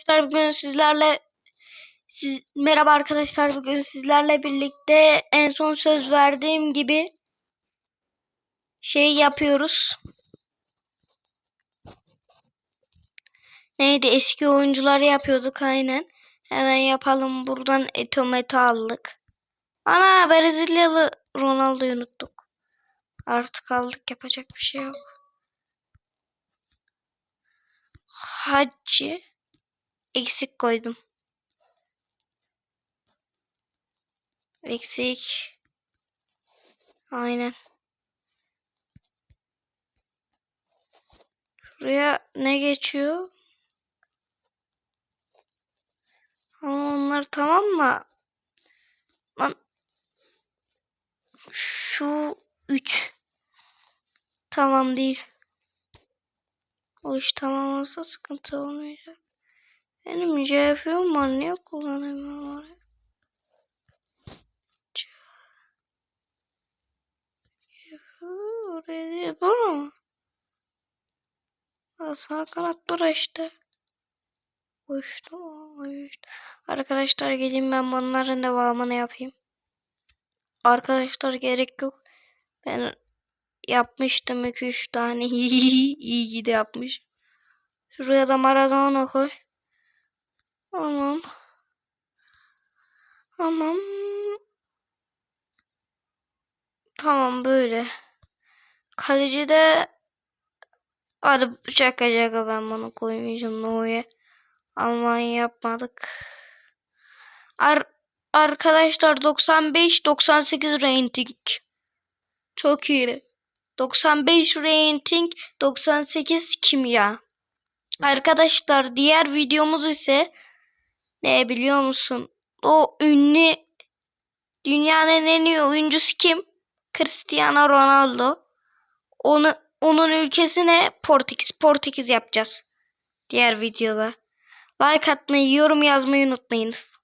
Arkadaşlar bugün sizlerle siz, merhaba arkadaşlar bugün sizlerle birlikte en son söz verdiğim gibi şey yapıyoruz. Neydi eski oyuncuları yapıyorduk aynen. Hemen yapalım buradan Etomete aldık. Ana Brezilyalı Ronaldo'yu unuttuk. Artık aldık yapacak bir şey yok. Hacı eksik koydum. Eksik. Aynen. Şuraya ne geçiyor? Ama onlar tamam mı? Lan şu 3 tamam değil. O iş tamam olsa sıkıntı olmayacak. Benim CF'm var. Niye kullanamıyorum orayı? CF oraya değil. Bura mı? Sağ kanat bura işte. Uçtu. Uçtu. Arkadaşlar gelin ben bunların devamını yapayım. Arkadaşlar gerek yok. Ben yapmıştım 2-3 tane. İyi ki de yapmış. Şuraya da Maradona koy. Tamam. Tamam. Tamam böyle. Kaleci de hadi şaka şaka ben bunu koymayacağım No'ya. Almanya yapmadık. Ar arkadaşlar 95 98 rating. Çok iyi. 95 rating 98 kimya. Arkadaşlar diğer videomuz ise ne biliyor musun? O ünlü dünyanın en iyi oyuncusu kim? Cristiano Ronaldo. Onu onun ülkesine Portekiz Portekiz yapacağız. Diğer videoda. Like atmayı, yorum yazmayı unutmayınız.